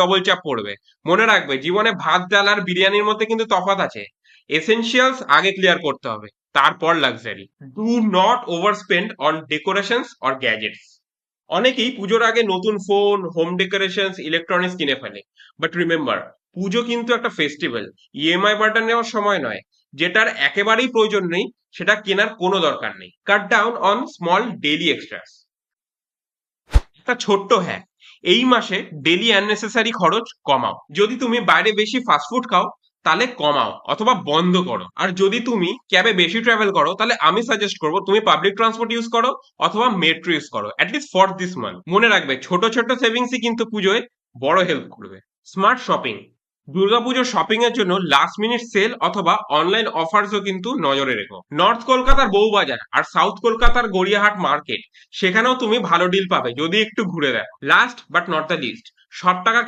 Double চাপ পড়বে। মনে রাখবে, জীবনে ভাত, ডাল আর বিরিয়ানির মধ্যে কিন্তু তফাৎ আছে। এসেনশিয়ালস আগে ক্লিয়ার করতে হবে, তারপর luxury do not overspend on decorations or gadgets অনেকেই পুজোর আগে নতুন ফোন হোম ডেকোরেশনস ইলেকট্রনিক্স কিনে ফেলে। বাট রিমেম্বার পুজো কিন্তু একটা ফেস্টিভ্যাল ইএমআই বার্ডার নেওয়ার সময় নয়। যেটার একেবারেই প্রয়োজন নেই, সেটা কেনার কোনো দরকার নেই। Cut down on small daily extras একটা ছোট্ট হ্যাঁ এই মাসে ডেলি আননেসেসারি খরচ কমাও। যদি তুমি বাইরে বেশি ফাস্টফুড খাও, তাহলে কমাও অথবা বন্ধ করো। আর যদি তুমি ক্যাবে বেশি ট্রাভেল করো, তাহলে আমি সাজেস্ট করব তুমি পাবলিক ট্রান্সপোর্ট ইউজ করো অথবা মেট্রো ইউজ করো at least for this month মনে রাখবে, ছোট ছোট সেভিংসই কিন্তু পুজোয় বড় হেল্প করবে। স্মার্ট শপিং দুর্গাপুজোর শপিং এর জন্য লাস্ট মিনিট সেল অথবা অনলাইন অফার্সও কিন্তু নজরে রেখো। নর্থ কলকাতার বউবাজার আর সাউথ কলকাতার গড়িয়াহাট মার্কেট সেখানেও তুমি ভালো ডিল পাবে, যদি একটু ঘুরে দেখো। Last but not the least সব টাকা